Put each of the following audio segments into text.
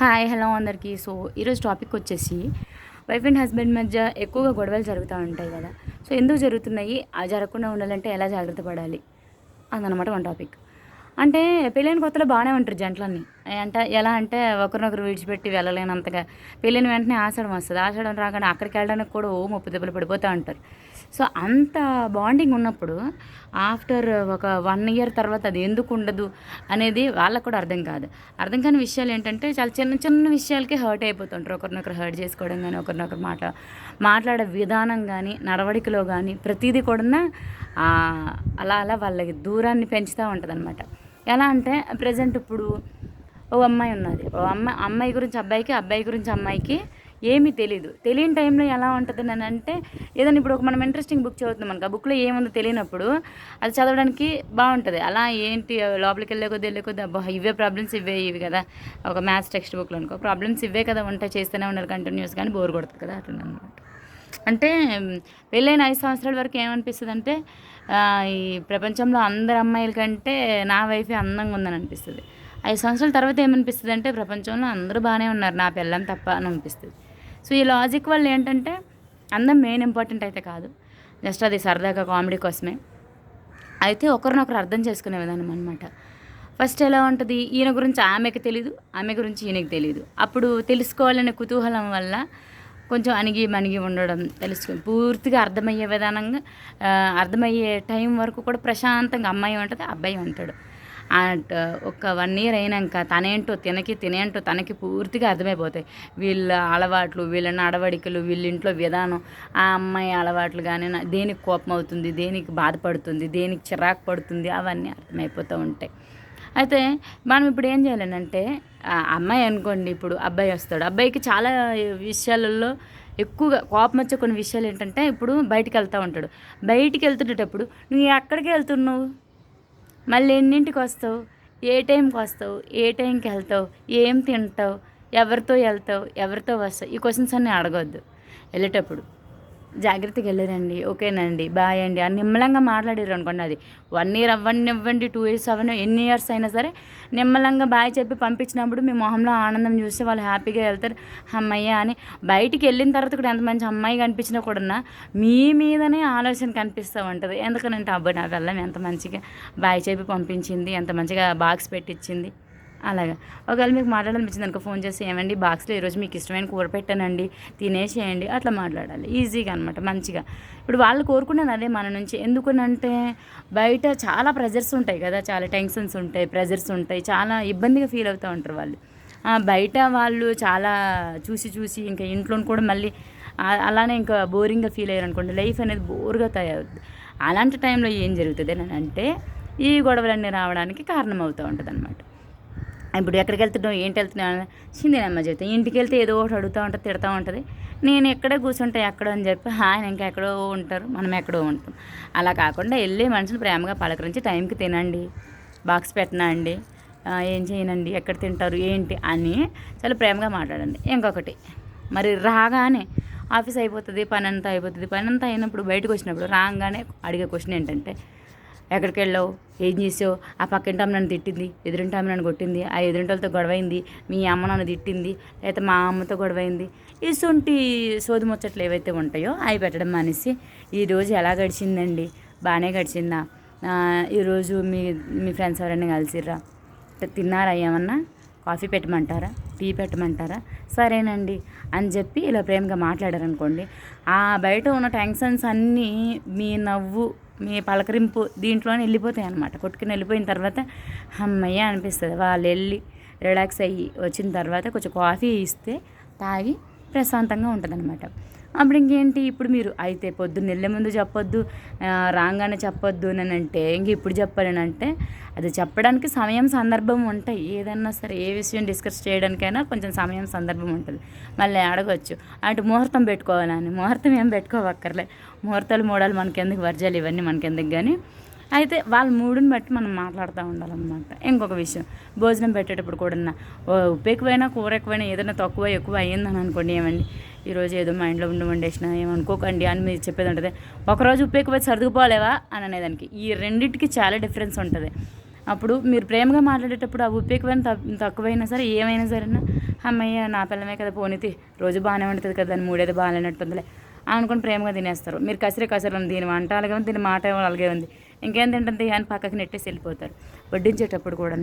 Hi hello అందరికీ. So ఈరోజు topic వచ్చేసి వైఫ్ అండ్ హస్బెండ్ మధ్య ఎక్కువగా గొడవలు జరుగుతూ ఉంటాయి కదా. సో ఎందుకు జరుగుతున్నాయి? ఆ జరగకుండా ఉండాలంటే ఎలా జాగ్రత్త పడాలి? అందనమాట మన టాపిక్ అంటే పెళ్ళైన కొత్తలో బాగానే ఉంటారు జంటలన్నీ. అంటే ఎలా అంటే ఒకరినొకరు విడిచిపెట్టి వెళ్ళలేనంతగా. వెళ్ళిన వెంటనే ఆషాఢం వస్తుంది. ఆషాఢం రాగానే అక్కడికి వెళ్ళడానికి కూడా ఓ ముప్పు దెబ్బలు పడిపోతూ ఉంటారు. సో అంత బాండింగ్ ఉన్నప్పుడు ఆఫ్టర్ ఒక వన్ ఇయర్ తర్వాత అది ఎందుకు ఉండదు అనేది వాళ్ళకు కూడా అర్థం కాదు. అర్థం కాని విషయాలు ఏంటంటే చాలా చిన్న చిన్న విషయాలకే హర్ట్ అయిపోతుంటారు. ఒకరినొకరు హర్ట్ చేసుకోవడం కానీ ఒకరినొకరు మాట మాట్లాడే విధానం కానీ నడవడికలో కానీ ప్రతిదీ కూడా అలా అలా వాళ్ళకి దూరాన్ని పెంచుతూ ఉంటుంది అనమాట ఎలా అంటే ప్రజెంట్ ఇప్పుడు ఓ అమ్మాయి ఉన్నది. ఓ అమ్మాయి అమ్మాయి గురించి అబ్బాయికి అబ్బాయి గురించి అమ్మాయికి ఏమీ తెలియదు తెలియని టైంలో ఎలా ఉంటుంది అని అంటే ఏదైనా ఇప్పుడు ఒక మనం ఇంట్రెస్టింగ్ బుక్ చదువుతున్నాం మనకు ఆ బుక్లో ఏముందో తెలియనప్పుడు అది చదవడానికి బాగుంటుంది. అలా ఏంటి లోపలికి వెళ్ళే కొద్ది వెళ్ళే కొద్ది అబ్బా ఇవే ప్రాబ్లమ్స్ ఇవే ఇవి కదా. ఒక మ్యాథ్స్ టెక్స్ట్ బుక్లో అనుకో ప్రాబ్లమ్స్ ఇవే కదా ఉంటాయి చేస్తూనే ఉన్నారు కంటిన్యూస్ కానీ బోర్ కొడుతుంది కదా అట్లా అనమాట అంటే పెళ్ళైన ఐదు సంవత్సరాల వరకు ఏమనిపిస్తుంది అంటే ఈ ప్రపంచంలో అందరి అమ్మాయిల కంటే నా వైఫే అందంగా ఉందని అనిపిస్తుంది. ఐదు సంవత్సరాల తర్వాత ఏమనిపిస్తుంది అంటే ప్రపంచంలో అందరూ బాగానే ఉన్నారు. నా పిల్లని తప్ప అని అనిపిస్తుంది. సో ఈ లాజిక్ వల్ల ఏంటంటే అందం మెయిన్ ఇంపార్టెంట్ అయితే కాదు. జస్ట్ అది సరదాగా కామెడీ కోసమే. అయితే ఒకరినొకరు అర్థం చేసుకునే విధానం అనమాట ఫస్ట్ ఎలా ఉంటుంది? ఈయన గురించి ఆమెకు తెలీదు ఆమె గురించి ఈయనకి తెలియదు అప్పుడు తెలుసుకోవాలనే కుతూహలం వల్ల కొంచెం అణిగి మణిగి ఉండడం తెలుసుకుని పూర్తిగా అర్థమయ్యే విధానంగా అర్థమయ్యే టైం వరకు కూడా ప్రశాంతంగా అమ్మాయి ఉంటుంది అబ్బాయి ఉంటాడు. ఒక వన్ ఇయర్ అయినాక తనేంటో తినకి తినేంటో తనకి పూర్తిగా అర్థమైపోతాయి. వీళ్ళ అలవాట్లు వీళ్ళ నడవడికలు వీళ్ళ ఇంట్లో విధానం ఆ అమ్మాయి అలవాట్లు కానీ దేనికి కోపం అవుతుంది దేనికి బాధపడుతుంది దేనికి చిరాకు పడుతుంది అవన్నీ అర్థమైపోతూ ఉంటాయి. అయితే మనం ఇప్పుడు ఏం చేయాలంటే అమ్మాయి అనుకోండి ఇప్పుడు అబ్బాయి వస్తాడు. అబ్బాయికి చాలా విషయాలలో ఎక్కువగా కోపం వచ్చే కొన్ని విషయాలు ఏంటంటే ఇప్పుడు బయటికి వెళ్తూ ఉంటాడు. బయటికి వెళ్తుండేటప్పుడు నువ్వు ఎక్కడికి వెళ్తున్నావు? మళ్ళీ ఎన్నింటికి వస్తావు? ఏ టైంకి వస్తావు? ఏ టైంకి వెళ్తావు? ఏం తింటావు? ఎవరితో వెళ్తావు? ఎవరితో వస్తావు? ఈ క్వశ్చన్స్ అన్నీ అడగొద్దు. వెళ్ళేటప్పుడు. జాగ్రత్తగా వెళ్ళారండి. ఓకేనండి. బాయ్ అండి. అని నిమ్మలంగా మాట్లాడారు అనుకోండి అది. వన్ ఇయర్ అవ్వండి ఇవ్వండి టూ ఇయర్స్ అవ్వండి ఎన్ని ఇయర్స్ అయినా సరే నిమ్మలంగా బాయ్ చెప్పి పంపించినప్పుడు మీ మొహంలో ఆనందం చూస్తే వాళ్ళు హ్యాపీగా వెళ్తారు. అమ్మయ్య అని. బయటికి వెళ్ళిన తర్వాత కూడా ఎంత మంచి అమ్మాయి కనిపించినా కూడా మీ మీదనే ఆలోచన కనిపిస్తూ ఉంటుంది. ఎందుకనంటే అబ్బాయి నా వెళ్ళం ఎంత మంచిగా బాయ్ చెప్పి పంపించింది ఎంత మంచిగా బాక్స్ పెట్టించింది అలాగా. ఒకవేళ మీకు మాట్లాడాలనిపించింది అనుకో ఫోన్ చేసి ఏమండి బాక్స్లో ఈరోజు మీకు ఇష్టమైన కూర పెట్టానండి తినేసేయండి అట్లా మాట్లాడాలి. ఈజీగా అనమాట మంచిగా. ఇప్పుడు వాళ్ళు కోరుకున్నాను అదే మన నుంచి. ఎందుకనంటే బయట చాలా ప్రెజర్స్ ఉంటాయి కదా చాలా టెన్షన్స్ ఉంటాయి ప్రెజర్స్ ఉంటాయి చాలా ఇబ్బందిగా ఫీల్ అవుతూ ఉంటారు వాళ్ళు. బయట వాళ్ళు చాలా చూసి చూసి ఇంకా ఇంట్లో కూడా మళ్ళీ అలానే ఇంకా బోరింగ్గా ఫీల్ అయ్యారు అనుకోండి లైఫ్ అనేది బోర్గా తయారవుతుంది అలాంటి టైంలో ఏం జరుగుతుంది అని అంటే ఈ గొడవలన్నీ రావడానికి కారణం అవుతూ ఉంటుంది అనమాట ఇప్పుడు ఎక్కడికి వెళ్తున్నావు ఏంటి వెళ్తున్నావు సిందేనమ్మ చెప్తే ఇంటికి వెళ్తే ఏదో ఒకటి అడుగుతూ ఉంటుంది తిడతా ఉంటుంది. నేను ఎక్కడే కూర్చుంటా ఎక్కడ అని చెప్పి ఆయన ఇంకా ఎక్కడో ఉంటారు మనం ఎక్కడో ఉంటాం. అలా కాకుండా వెళ్ళి మనుషులు ప్రేమగా పలకరించి టైంకి తినండి బాక్స్ పెట్టనండి ఏం చేయనండి ఎక్కడ తింటారు ఏంటి? అని చాలా ప్రేమగా మాట్లాడండి. ఇంకొకటి మరి రాగానే ఆఫీస్ అయిపోతుంది పని అంతా అయిపోతుంది. పని అంతా అయినప్పుడు బయటకు వచ్చినప్పుడు రాగానే అడిగే క్వశ్చన్ ఏంటంటే ఎక్కడికి వెళ్ళావు ఏం చేసావు? ఆ పక్కింటి అమ్మ నన్ను తిట్టింది ఎదురింటి అమ్మ నన్ను కొట్టింది ఆ ఎదురింటలతో గొడవైంది మీ అమ్మ నన్ను తిట్టింది లేకపోతే మా అమ్మతో గొడవైంది. ఇసుంటి సోది ముచ్చట్లు ఏవైతే ఉంటాయో అవి పెట్టడం మానేసి ఈరోజు ఎలా గడిచిందండి? బాగానే గడిచిందా? ఈరోజు మీ మీ ఫ్రెండ్స్ ఎవరైనా కలిసిర్రా? తిన్నారా ఏమన్నా? కాఫీ పెట్టమంటారా? టీ పెట్టమంటారా? సరేనండి అని చెప్పి ఇలా ప్రేమగా మాట్లాడారనుకోండి ఆ బయట ఉన్న టెన్షన్స్ అన్నీ మీ నవ్వు మీ పలకరింపు దీంట్లోనే వెళ్ళిపోతాయి అనమాట కొట్టుకుని వెళ్ళిపోయిన తర్వాత అమ్మయ్య అనిపిస్తుంది. వాళ్ళు వెళ్ళి రిలాక్స్ అయ్యి వచ్చిన తర్వాత కొంచెం కాఫీ ఇస్తే తాగి ప్రశాంతంగా ఉంటుందనమాట అప్పుడు ఇంకేంటి? ఇప్పుడు మీరు అయితే పొద్దున్న వెళ్ళే ముందు చెప్పొద్దు రాగానే చెప్పొద్దు అని అంటే ఇంక ఇప్పుడు చెప్పాలని అంటే అది చెప్పడానికి సమయం సందర్భం ఉంటాయి. ఏదన్నా సరే ఏ విషయం డిస్కస్ చేయడానికైనా కొంచెం సమయం సందర్భం ఉంటుంది. మళ్ళీ అడగవచ్చు అటు ముహూర్తం పెట్టుకోవాలని. ముహూర్తం ఏం పెట్టుకోవక్కర్లే. ముహూర్తాలు మూడాలు మనకెందుకు? వర్జాలు ఇవన్నీ మనకెందుకు కానీ అయితే వాళ్ళ మూడుని బట్టి మనం మాట్లాడుతూ ఉండాలన్నమాట. ఇంకొక విషయం. భోజనం పెట్టేటప్పుడు కూడా ఉప్పు ఎక్కువైనా కూర ఎక్కువైనా ఏదైనా తక్కువ ఎక్కువ అయ్యిందని అనుకోండి ఏమండి? ఈరోజు ఏదో మా ఇంట్లో ఉండి వండేసిన ఏమనుకోకండి అని మీరు చెప్పేది ఉంటుంది. ఒకరోజు ఉప్పు ఎక్కువ సర్దుకుపోలేవా అని అనేదానికి. ఈ రెండింటికి చాలా డిఫరెన్స్ ఉంటుంది. అప్పుడు మీరు ప్రేమగా మాట్లాడేటప్పుడు ఆ ఉప్పు ఎక్కువైనా తక్కువ- తక్కువైనా సరే ఏమైనా సరే అమ్మయ్య నా పిల్లమే కదా పోనీతి రోజు బాగానే ఉంటుంది కదా దాని మూడేది బాగాలేనట్టుందిలే అనుకుని ప్రేమగా తినేస్తారు. మీరు కసిరే కసిరే ఉంది దీని వంట అలాగే ఉంది దీని మాట అలాగే ఉంది. ఇంకేం తింటుంది? అని పక్కకి నెట్టేసి వెళ్ళిపోతారు. వడ్డించేటప్పుడు కూడా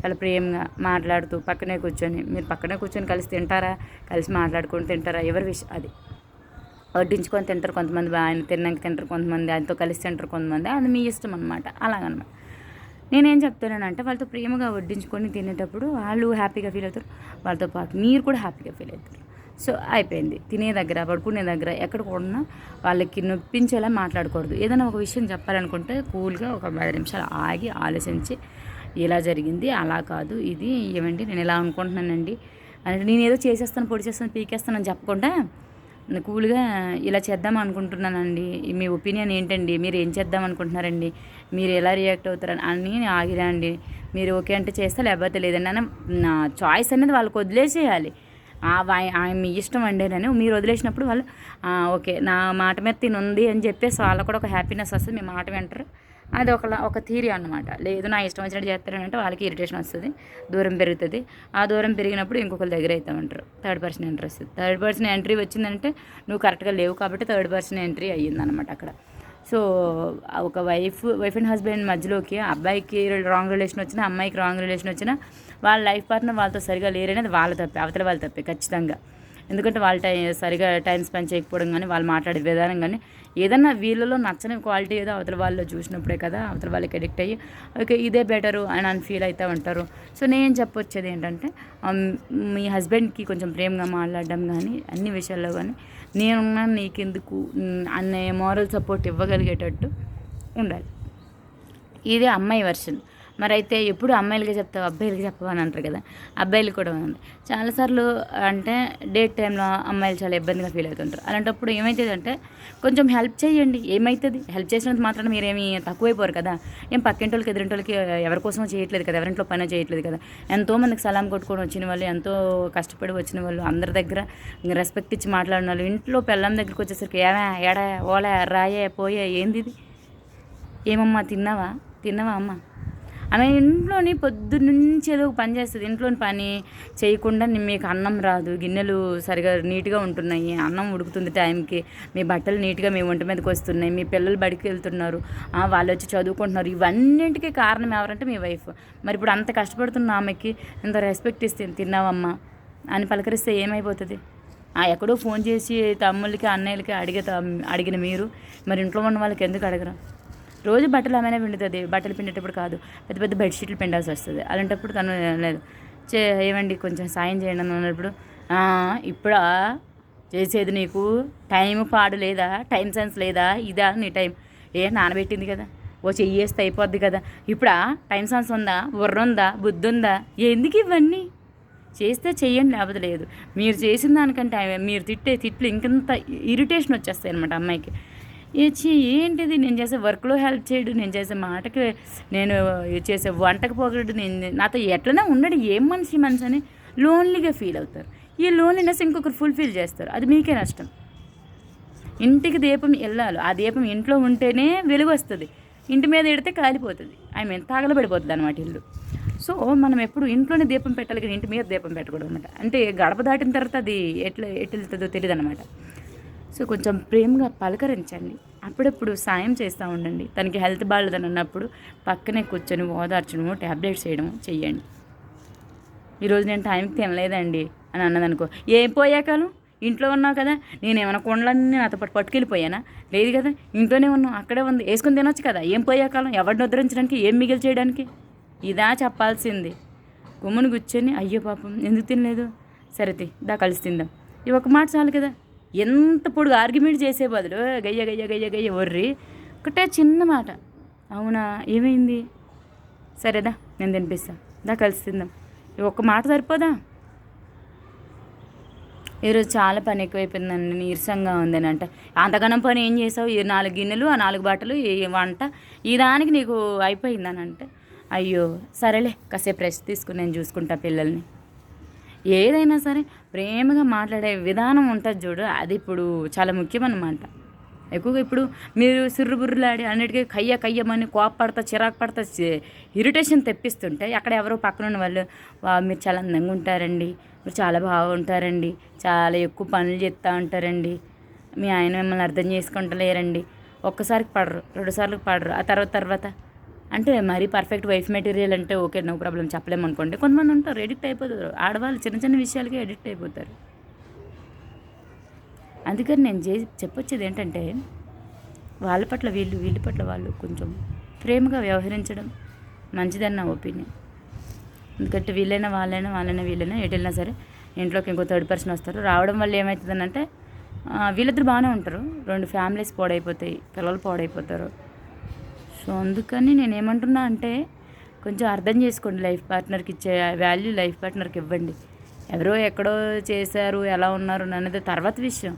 చాలా ప్రేమగా మాట్లాడుతూ పక్కనే కూర్చొని మీరు పక్కనే కూర్చొని కలిసి తింటారా? కలిసి మాట్లాడుకొని తింటారా? ఎవరి విషయం అది. వడ్డించుకొని తింటారు కొంతమంది ఆయన తిన్నాక తింటారు కొంతమంది ఆయనతో కలిసి తింటారు కొంతమంది. అది మీ ఇష్టం అనమాట అలాగనమాట. నేనేం చెప్తున్నానంటే వాళ్ళతో ప్రేమగా వడ్డించుకొని తినేటప్పుడు వాళ్ళు హ్యాపీగా ఫీల్ అవుతారు. వాళ్ళతో పాటు మీరు కూడా హ్యాపీగా ఫీల్ అవుతారు. సో అయిపోయింది. తినే దగ్గర పడుకునే దగ్గర ఎక్కడ కూడా వాళ్ళకి నొప్పించేలా మాట్లాడకూడదు. ఏదైనా ఒక విషయం చెప్పాలనుకుంటే కూల్గా ఒక పది నిమిషాలు ఆగి ఆలోచించి ఇలా జరిగింది అలా కాదు ఇది ఏమండి నేను ఇలా అనుకుంటున్నానండి అంటే నేను ఏదో చేసేస్తాను పొడి చేస్తాను పీకేస్తాను అని చెప్పకుండా కూల్గా ఇలా చేద్దాం అనుకుంటున్నానండి. మీ ఒపీనియన్ ఏంటండి? మీరు ఏం చేద్దాం అనుకుంటున్నారండి? మీరు ఎలా రియాక్ట్ అవుతారని అని ఆగిరా అండి. మీరు ఓకే అంటే చేస్తే లేకపోతే లేదండి అని నా చాయిస్ అనేది వాళ్ళకి వదిలేసేయాలి. ఆ వా- మీ ఇష్టం అండి అని మీరు వదిలేసినప్పుడు వాళ్ళు ఓకే నా మాట మీద తినుంది అని చెప్పేసి వాళ్ళకు కూడా ఒక హ్యాపీనెస్ వస్తుంది మీ మాట వింటారు. అది ఒక ఒక థీరీ అనమాట లేదు నా ఇష్టం వచ్చినట్టు చేస్తారంటే వాళ్ళకి ఇరిటేషన్ వస్తుంది దూరం పెరుగుతుంది. ఆ దూరం పెరిగినప్పుడు ఇంకొకరి దగ్గర అవుతామంటారు థర్డ్ పర్సన్ ఎంట్రీ వస్తుంది. థర్డ్ పర్సన్ ఎంట్రీ వచ్చిందంటే నువ్వు కరెక్ట్గా లేవు కాబట్టి థర్డ్ పర్సన్ ఎంట్రీ అయ్యిందనమాట అక్కడ. సో ఒక వైఫ్ వైఫ్ అండ్ హస్బెండ్ మధ్యలోకి అబ్బాయికి రాంగ్ రిలేషన్ వచ్చినా అమ్మాయికి రాంగ్ రిలేషన్ వచ్చినా వాళ్ళ లైఫ్ పార్ట్నర్ వాళ్ళతో సరిగా లేరనేది వాళ్ళ తప్పే అవతల వాళ్ళ తప్పే ఖచ్చితంగా. ఎందుకంటే వాళ్ళ టైం సరిగా టైం స్పెండ్ చేయకపోవడం కానీ వాళ్ళు మాట్లాడే విధానం కానీ ఏదన్నా వీళ్ళలో నచ్చని క్వాలిటీ ఏదో అవతల వాళ్ళు చూసినప్పుడే కదా అవతల వాళ్ళకి అడిక్ట్ అయ్యి ఓకే ఇదే బెటరు అని అని ఫీల్ అవుతూ ఉంటారు. సో నేను చెప్పొచ్చేది ఏంటంటే మీ హస్బెండ్కి కొంచెం ప్రేమగా మాట్లాడడం కానీ అన్ని విషయాల్లో కానీ నేనున్నా నీకెందుకు అనే మోరల్ సపోర్ట్ ఇవ్వగలిగేటట్టు ఉండాలి. ఇదే అమ్మాయి వర్షన్. మరి అయితే ఎప్పుడు అమ్మాయిలకి చెప్తావు అబ్బాయిలకి చెప్పవు అని అంటారు కదా. అబ్బాయిలు కూడా ఉంది చాలాసార్లు అంటే డేట్ టైంలో అమ్మాయిలు చాలా ఇబ్బందిగా ఫీల్ అవుతుంటారు. అలాంటప్పుడు ఏమవుతుంది అంటే కొంచెం హెల్ప్ చేయండి. ఏమవుతుంది హెల్ప్ చేసినంత మాత్రం మీరేమి తక్కువైపోరు కదా. ఏం పక్కింటోళ్ళకి ఎదురింటోళ్ళకి ఎవరి చేయట్లేదు కదా. ఎవరింట్లో పని చేయట్లేదు కదా. ఎంతో మందికి సలాం కొట్టుకొని వచ్చిన వాళ్ళు ఎంతో కష్టపడి వచ్చిన వాళ్ళు అందరి దగ్గర రెస్పెక్ట్ ఇచ్చి మాట్లాడిన వాళ్ళు ఇంట్లో పిల్లం దగ్గరికి వచ్చేసరికి ఏమే ఏడా ఓలే రాయే పోయే ఏంది ఇది ఏమమ్మా తిన్నావా? తిన్నావా అమ్మ? ఆమె ఇంట్లోని పొద్దున్నుంచి ఏదో పని చేస్తుంది. ఇంట్లోని పని చేయకుండా మీకు అన్నం రాదు. గిన్నెలు సరిగా నీట్గా ఉంటున్నాయి. అన్నం ఉడుకుతుంది టైంకి. మీ బట్టలు నీట్గా మీ ఒంటి మీదకి వస్తున్నాయి. మీ పిల్లలు బడికి వెళ్తున్నారు. వాళ్ళు వచ్చి చదువుకుంటున్నారు. ఇవన్నింటికి కారణం ఎవరంటే మీ వైఫ్. మరి ఇప్పుడు అంత కష్టపడుతున్న ఆమెకి. ఇంత రెస్పెక్ట్ ఇస్తే తిన్నావమ్మా అని పలకరిస్తే ఏమైపోతుంది? ఎక్కడో ఫోన్ చేసి తమ్ముళ్ళకి అన్నయ్యలకి అడిగే తమ్- అడిగిన మీరు. మరి ఇంట్లో ఉన్న వాళ్ళకి ఎందుకు అడగరు? రోజు బట్టలు ఆమెనే పిండుతుంది. బట్టలు పిండేటప్పుడు కాదు. పెద్ద పెద్ద బెడ్షీట్లు పిండాల్సి వస్తుంది. అలాంటప్పుడు తను లేదు. చే ఏమండి కొంచెం సాయం చేయండి అని అన్నప్పుడు ఇప్పుడా? చేసేది నీకు? టైం పాడు లేదా? టైం సెన్స్ లేదా? ఇదా నీ టైం ఏ నానబెట్టింది కదా. ఓ చెయ్యేస్తే అయిపోద్ది కదా. ఇప్పుడా? టైం సెన్స్ ఉందా? బుర్ర ఉందా? బుద్ధి ఉందా? ఎందుకు ఇవన్నీ? చేస్తే చెయ్యండి లేకపోతే లేదు. మీరు చేసిన దానికంటే మీరు తిట్టే తిట్లు ఇంకంత ఇరిటేషన్ వచ్చేస్తాయి అనమాట అమ్మాయికి. ఇచ్చి ఏంటిది? నేను చేసే వర్క్లో హెల్ప్ చేయడు. నేను చేసే మాటకి నేను చేసే వంటకు పోగడు నేను నాతో ఎట్లనే ఉన్నాడు ఏం మనిషి మనిషి అని లోన్లీగా ఫీల్ అవుతారు. ఈ లోన్లీనెస్ ఇంకొకరు ఫుల్ఫిల్ చేస్తారు. అది మీకే నష్టం. ఇంటికి దీపం వెళ్ళాలి. ఆ దీపం ఇంట్లో ఉంటేనే వెలుగు వస్తుంది. ఇంటి మీద ఎడితే కాలిపోతుంది. ఐ మీన్ తాగలబడిపోతుంది అనమాట ఇల్లు. సో మనం ఎప్పుడు ఇంట్లోనే దీపం పెట్టాలి కానీ ఇంటి మీద దీపం పెట్టకూడదు అనమాట అంటే గడప దాటిన తర్వాత అది ఎట్లా ఎటు వెళ్తుందో తెలియదు అనమాట సో కొంచెం ప్రేమగా పలకరించండి. అప్పుడప్పుడు సాయం చేస్తూ ఉండండి. తనకి హెల్త్ బాగాలేదని అన్నప్పుడు పక్కనే కూర్చొని ఓదార్చడము ట్యాబ్లెట్స్ చేయడము చెయ్యండి. ఈరోజు నేను టైంకి తినలేదండి అని అన్నదనుకో. ఏం పోయాకాలం ఇంట్లో ఉన్నావు కదా? నేను ఏమైనా కొండలన్నీ నాతో పాటు పట్టుకెళ్ళిపోయానా? లేదు కదా? ఇంట్లోనే ఉన్నావు అక్కడే ఉంది. వేసుకొని తినొచ్చు కదా? ఏం పోయాకాలం ఎవరిని ఉద్ధరించడానికి? ఏం మిగిలి చేయడానికి? ఇదా చెప్పాల్సింది. గుమ్మని కూర్చొని అయ్యో పాపం ఎందుకు తినలేదు? సరే దా కలిసి తిందాం. ఇవి ఒక మాట చాలు కదా? ఎంత పొడుగు ఆర్గ్యుమెంట్ చేసే బదులు గయ్య గయ్య గయ్య గయ్య ఒర్రి. ఒకటే చిన్న మాట. అవునా? ఏమైంది? సరేదా నేను తినిపిస్తా. దా కలిసి తిందాం. ఒక్క మాట సరిపోదా? ఈరోజు చాలా పని ఎక్కువైపోయిందండి నీరసంగా ఉందని అంటే. అంతగానం పని ఏం చేసావు? ఈ నాలుగు గిన్నెలు ఆ నాలుగు బట్టలు ఈ వంట ఈ దానికి నీకు అయిపోయిందని అంటే. అయ్యో సరేలే కాసేపు రెస్ట్ తీసుకుని నేను చూసుకుంటా పిల్లల్ని. ఏదైనా సరే ప్రేమగా మాట్లాడే విధానం ఉంటుంది చూడు. అది ఇప్పుడు చాలా ముఖ్యమన్నమాట. ఎక్కువగా ఇప్పుడు మీరు సుర్రుబుర్రులాడి అన్నిటికీ కయ్య కయ్యమని కోపపడతా చిరాకు పడతా ఇరిటేషన్ తెప్పిస్తుంటే అక్కడ ఎవరో పక్కన ఉన్న వాళ్ళు మీరు చాలా అందంగా ఉంటారండి. మీరు చాలా బాగుంటారండి చాలా ఎక్కువ పనులు చేస్తూ ఉంటారండి. మీ ఆయన మిమ్మల్ని అర్థం చేసుకుంటలేరండి. ఒక్కసారికి పడరు రెండుసార్లు పడరు. ఆ తర్వాత తర్వాత అంటే మరీ పర్ఫెక్ట్ వైఫ్ మెటీరియల్ అంటే ఓకే నో ప్రాబ్లం చెప్పలేము అనుకోండి. కొంతమంది ఉంటారు ఎడిక్ట్ అయిపోతారు. ఆడవాళ్ళు చిన్న చిన్న విషయాలకే ఎడిక్ట్ అయిపోతారు. అందుకని నేను చే చెప్పొచ్చేది ఏంటంటే వాళ్ళ పట్ల వీళ్ళు వీళ్ళ పట్ల వాళ్ళు కొంచెం ప్రేమగా వ్యవహరించడం మంచిదని నా ఒపీనియన్. ఎందుకంటే వీళ్ళైనా వాళ్ళైనా వాళ్ళైనా వీళ్ళైనా ఎటు వెళ్ళినా సరే ఇంట్లోకి ఇంకో థర్డ్ పర్సన్ వస్తారు. రావడం వల్ల ఏమవుతుందంటే ఆ, వీళ్ళిద్దరు బాగానే ఉంటారు. రెండు ఫ్యామిలీస్ పాడైపోతాయి పిల్లలు పాడైపోతారు. సో అందుకని నేను ఏమంటున్నా అంటే కొంచెం అర్థం చేసుకోండి లైఫ్ పార్ట్నర్కి ఇచ్చే వాల్యూ లైఫ్ పార్ట్నర్కి ఇవ్వండి. ఎవరో ఎక్కడో చేశారు ఎలా ఉన్నారు అన్నది తర్వాత విషయం.